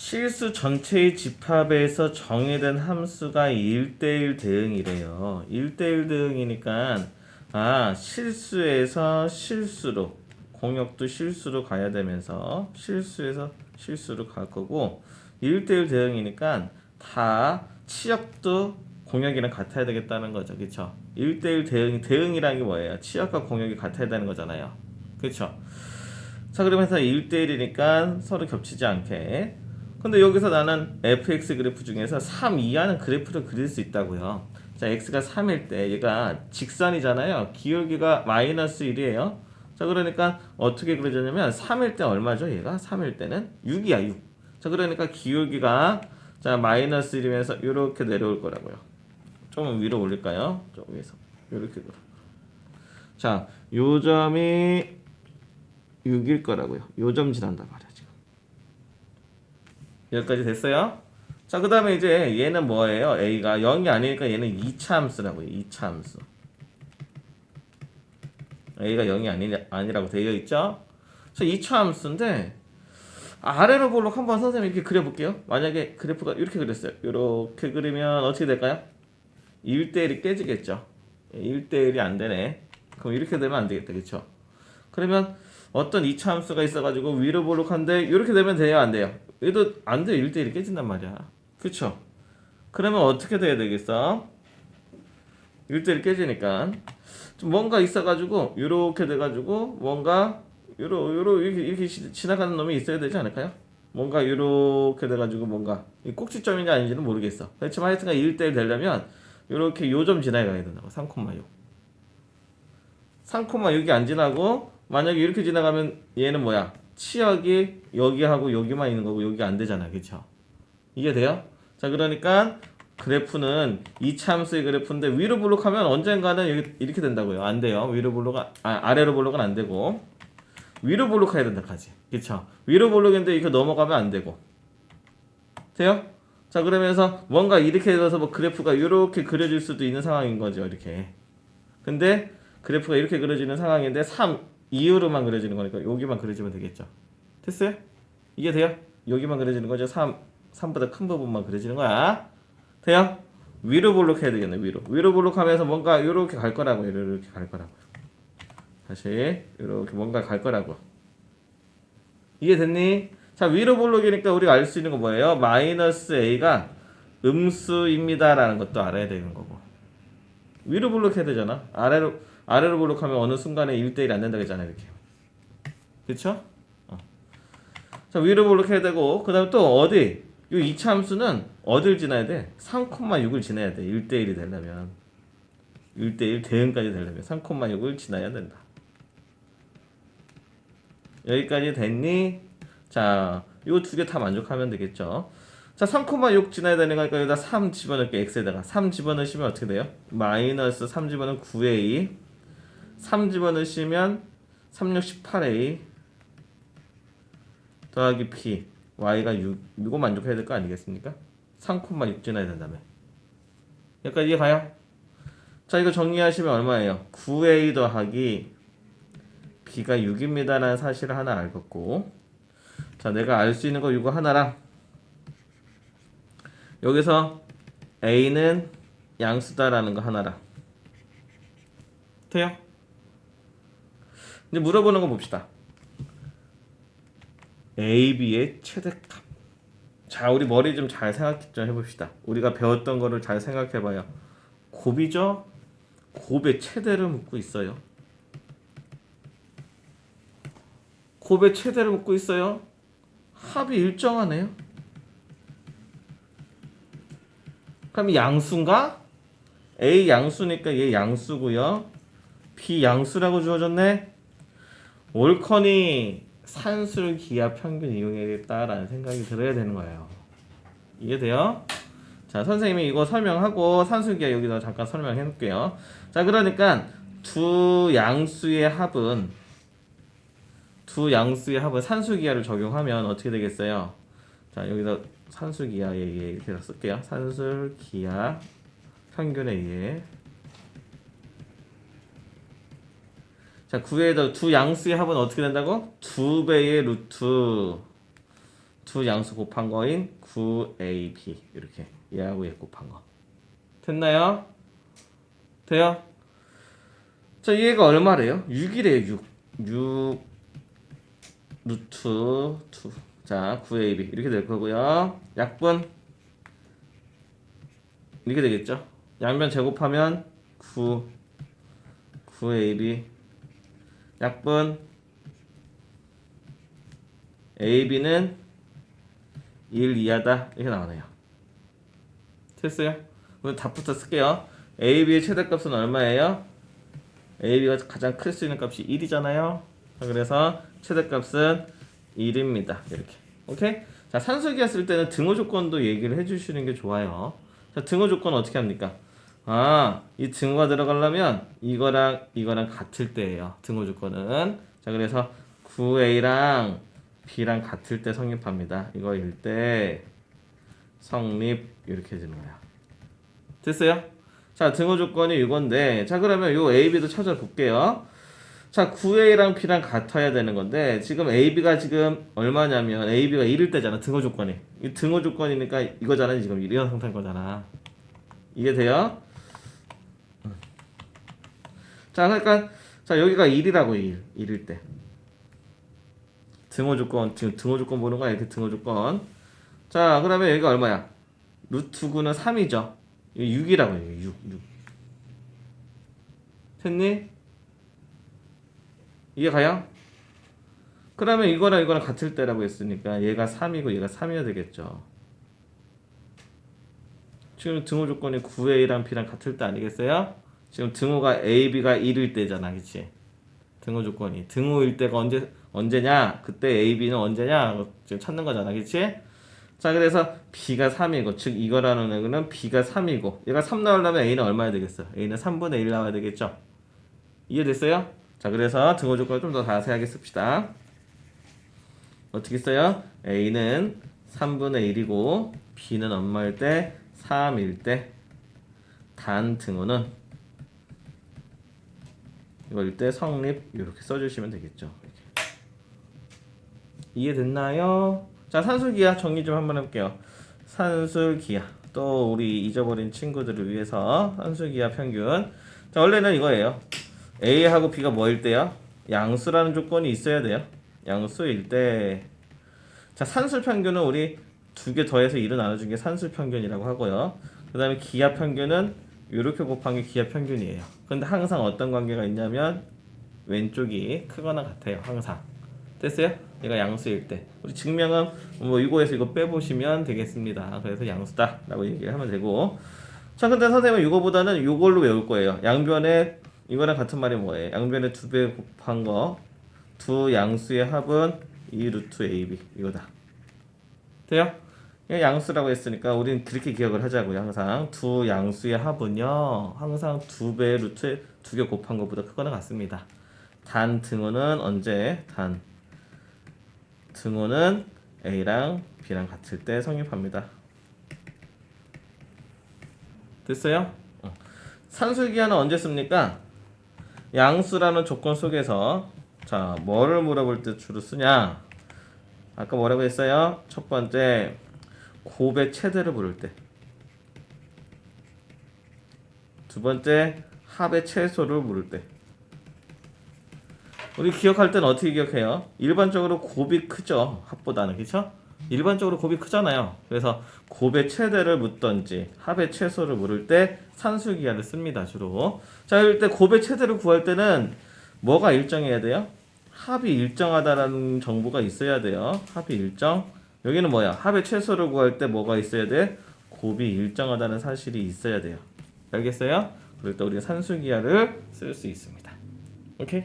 실수 전체의 집합에서 정의된 함수가 1대1 대응이래요. 1대1 대응이니까 아 실수에서 실수로 공역도 실수로 가야 되면서 실수에서 실수로 갈 거고 1대1 대응이니까 다 치역도 공역이랑 같아야 되겠다는 거죠. 그렇죠? 1대1 대응 대응이라는 게 뭐예요? 치역과 공역이 같아야 되는 거잖아요. 그렇죠? 자 그러면서 1대1이니까 서로 겹치지 않게 근데 여기서 나는 fx 그래프 중에서 3 이하는 그래프를 그릴 수 있다고요. 자 x가 3일 때 얘가 직선이잖아요. 기울기가 마이너스 1이에요. 자 그러니까 어떻게 그려졌냐면 3일 때 얼마죠 얘가? 3일 때는 6이야 6 자 그러니까 기울기가 자 마이너스 1이면서 이렇게 내려올 거라고요. 좀 위로 올릴까요? 좀 위에서. 이렇게 자 요 점이 6일 거라고요. 요 점 지난단 말이야. 지금. 여기까지 됐어요? 자, 그 다음에 이제 얘는 뭐예요? A가 0이 아니니까 얘는 2차 함수라고요. 2차 함수. A가 0이 아니, 아니라고 되어 있죠? 자, 2차 함수인데 아래로 볼록 한번 선생님 이렇게 그려볼게요. 만약에 그래프가 이렇게 그렸어요. 이렇게 그리면 어떻게 될까요? 1대1이 깨지겠죠. 1대1이 안 되네. 그럼 이렇게 되면 안 되겠다. 그쵸? 그러면 어떤 이차 함수가 있어가지고 위로 볼록한데 이렇게 되면 돼요 안 돼요? 얘도 안 돼요 1대1이 깨진단 말이야 그쵸? 그러면 어떻게 돼야 되겠어? 1대1 깨지니까 좀 뭔가 있어가지고 이렇게 돼가지고 뭔가 요러 요러 이렇게, 이렇게 시- 지나가는 놈이 있어야 되지 않을까요? 뭔가 이렇게 돼가지고 뭔가 이 꼭지점인지 아닌지는 모르겠어 그렇지만 하여튼간 1대1 되려면 이렇게 요점 지나가야 된다고 3,6 3,6이 안 지나고 만약에 이렇게 지나가면 얘는 뭐야? 치역이 여기하고 여기만 있는 거고 여기 안 되잖아. 그쵸? 이게 돼요? 자, 그러니까 그래프는 이 참수의 그래프인데 위로 블록하면 언젠가는 여기 이렇게 된다고요. 안 돼요. 위로 블록은 아, 아래로 블록은 안 되고 위로 블록 해야 된다까지. 그쵸? 위로 블록인데 이렇게 넘어가면 안 되고 돼요? 자, 그러면서 뭔가 이렇게 돼서 뭐 그래프가 이렇게 그려질 수도 있는 상황인 거죠. 이렇게. 근데 그래프가 이렇게 그려지는 상황인데 3 이유로만 그려지는 거니까 여기만 그려지면 되겠죠. 됐어요? 이게 돼요? 여기만 그려지는 거죠. 3 3보다 큰 부분만 그려지는 거야. 돼요? 위로 볼록 해야 되겠네. 위로. 위로 볼록 하면서 뭔가 이렇게 갈 거라고. 이렇게 갈 거라고. 다시 이렇게 뭔가 갈 거라고. 이해됐니? 자, 위로 볼록이니까 우리가 알 수 있는 거 뭐예요? 마이너스 a가 음수입니다라는 것도 알아야 되는 거고. 위로 볼록 해야 되잖아. 아래로 아래로 볼록하면 어느 순간에 1대1 안 된다 그랬잖아 이렇게. 그쵸? 어. 자 위로 볼록해야 되고 그 다음에 또 어디? 이 2차 함수는 어딜 지나야 돼? 3,6을 지나야 돼. 1대1이 되려면 1대1 대응까지 되려면 3,6을 지나야 된다. 여기까지 됐니? 자, 요두개 다 만족하면 되겠죠. 자, 3,6 지나야 되는 거니까 여기다 3 집어넣을게 x에다가 3 집어넣으시면 어떻게 돼요? 마이너스 3 집어넣으면 9a 3 집어넣으시면 3, 6, 18a 더하기 p y가 6 이거 만족해야 될 거 아니겠습니까? 3,6 지나야 된다며 여기까지 이해 가요? 자 이거 정리하시면 얼마예요? 9a 더하기 b가 6입니다라는 사실을 하나 알겠고 자 내가 알 수 있는 거 이거 하나랑 여기서 a는 양수다라는 거 하나랑 돼요? 이제 물어보는 거 봅시다. A, B의 최대값. 자, 우리 머리 좀 잘 생각 좀 해봅시다. 우리가 배웠던 거를 잘 생각해봐요. 곱이죠? 곱의 최대를 묻고 있어요. 곱의 최대를 묻고 있어요. 합이 일정하네요. 그럼 양수인가? A 양수니까 얘 양수고요. B 양수라고 주어졌네. 옳거니 산술 기하 평균 이용해야겠다라는 생각이 들어야 되는 거예요. 이해돼요? 자, 선생님이 이거 설명하고 산술 기하 여기다 잠깐 설명해 놓을게요. 자, 그러니까 두 양수의 합은 두 양수의 합은 산술 기하를 적용하면 어떻게 되겠어요? 자, 여기다 산술 기하에 의해 이렇게 쓸게요. 산술 기하 평균에 의해 자, 9에다 두 양수의 합은 어떻게 된다고? 두 배의 루트 두 양수 곱한 거인 9ab 이렇게 얘하고 얘 곱한 거 됐나요? 돼요? 자 얘가 얼마래요? 6이래요 6 6 루트 2. 자 9ab 이렇게 될 거고요 약분 이렇게 되겠죠 양변 제곱하면 9 9ab 약분 ab는 1 이하다 이렇게 나오네요 됐어요? 오늘 답부터 쓸게요 ab의 최대값은 얼마예요? AB가 가장 클 수 있는 값이 1이잖아요. 그래서 최대값은 1입니다. 이렇게. 오케이? 자, 쓸 때는 등호 조건도 얘기를 해 주시는 게 좋아요. 자, 등호 조건 어떻게 합니까? 아, 이 등호가 들어가려면 이거랑 이거랑 같을 때예요. 등호 조건은. 자, 그래서 9A랑 B랑 같을 때 성립합니다. 이거일 때 성립 이렇게 되는 거야. 됐어요? 자, 등호 조건이 이건데, 자, 그러면 요 A, B도 찾아볼게요. 자, 9A랑 B랑 같아야 되는 건데, 지금 A, B가 지금 얼마냐면, A, B가 1일 때잖아, 등호 조건이. 이 등호 조건이니까 이거잖아, 지금 이런 상태인 거잖아. 이게 돼요? 음. 자, 그러니까, 자, 여기가 1이라고, 1. 1일 때. 등호 조건, 지금 등호 조건 보는 거야, 이렇게 등호 조건. 자, 그러면 여기가 얼마야? 루트 9는 3이죠. 이거 6이라고 해요. 6, 6. 됐니? 이게 가요? 그러면 이거랑 이거랑 같을 때라고 했으니까 얘가 3이고 얘가 3이어야 되겠죠. 지금 등호 조건이 9A랑 B랑 같을 때 아니겠어요? 지금 등호가 A, B가 1일 때잖아. 그치? 등호 조건이. 등호일 때가 언제, 언제냐? 그때 A, B는 언제냐? 지금 찾는 거잖아. 그치? 자 그래서 b가 3이고 즉 이거라는 애는 b가 3이고 얘가 3 나오려면 a는 얼마야 되겠어? a는 3분의 1 나와야 되겠죠? 이해됐어요? 자 그래서 등호 조건을 좀 더 자세하게 씁시다 어떻게 써요? a는 3분의 1이고 b는 얼마일 때? 3일 때 단 등호는 이걸 때 성립 이렇게 써주시면 되겠죠. 이해됐나요? 자 산술기하 정리 좀 한번 해볼게요. 산술기하 또 우리 잊어버린 친구들을 위해서 산술기하 평균. 자 원래는 이거예요. A하고 B가 뭐일 때요? 양수라는 조건이 있어야 돼요. 양수일 때. 자 산술 평균은 우리 두 개 더해서 1을 나눠준 게 산술 평균이라고 하고요. 그 다음에 기하 평균은 이렇게 곱한 게 기하 평균이에요. 근데 항상 어떤 관계가 있냐면 왼쪽이 크거나 같아요. 항상. 됐어요? 얘가 양수일 때 우리 증명은 뭐 이거에서 이거 빼보시면 되겠습니다 그래서 양수다라고 얘기를 하면 되고 자 근데 선생님은 이거보다는 이걸로 외울 거예요 양변에 이거랑 같은 말이 뭐예요 양변에 두 배 곱한 거 두 양수의 합은 2 루트 ab 이거다 돼요? 이거 양수라고 했으니까 우리는 그렇게 기억을 하자고요 항상 두 양수의 합은요 항상 두배 루트 두개 곱한 것보다 크거나 같습니다 단 등호는 언제 단 등호는 A랑 B랑 같을 때 성립합니다. 됐어요? 어. 산술기하는 언제 씁니까? 양수라는 조건 속에서 자 뭐를 물어볼 때 주로 쓰냐? 아까 뭐라고 했어요? 첫 번째 곱의 최대를 물을 때. 두 번째 합의 최소를 물을 때. 우리 기억할 때는 어떻게 기억해요? 일반적으로 곱이 크죠 합보다는 그렇죠? 일반적으로 곱이 크잖아요. 그래서 곱의 최대를 묻던지 합의 최소를 물을 때 산술기하를 씁니다 주로. 자 이럴 때 곱의 최대를 구할 때는 뭐가 일정해야 돼요? 합이 일정하다라는 정보가 있어야 돼요. 합이 일정. 여기는 뭐야? 합의 최소를 구할 때 뭐가 있어야 돼? 곱이 일정하다는 사실이 있어야 돼요. 알겠어요? 그럴 때 우리가 산술기하를 쓸 수 있습니다. 오케이?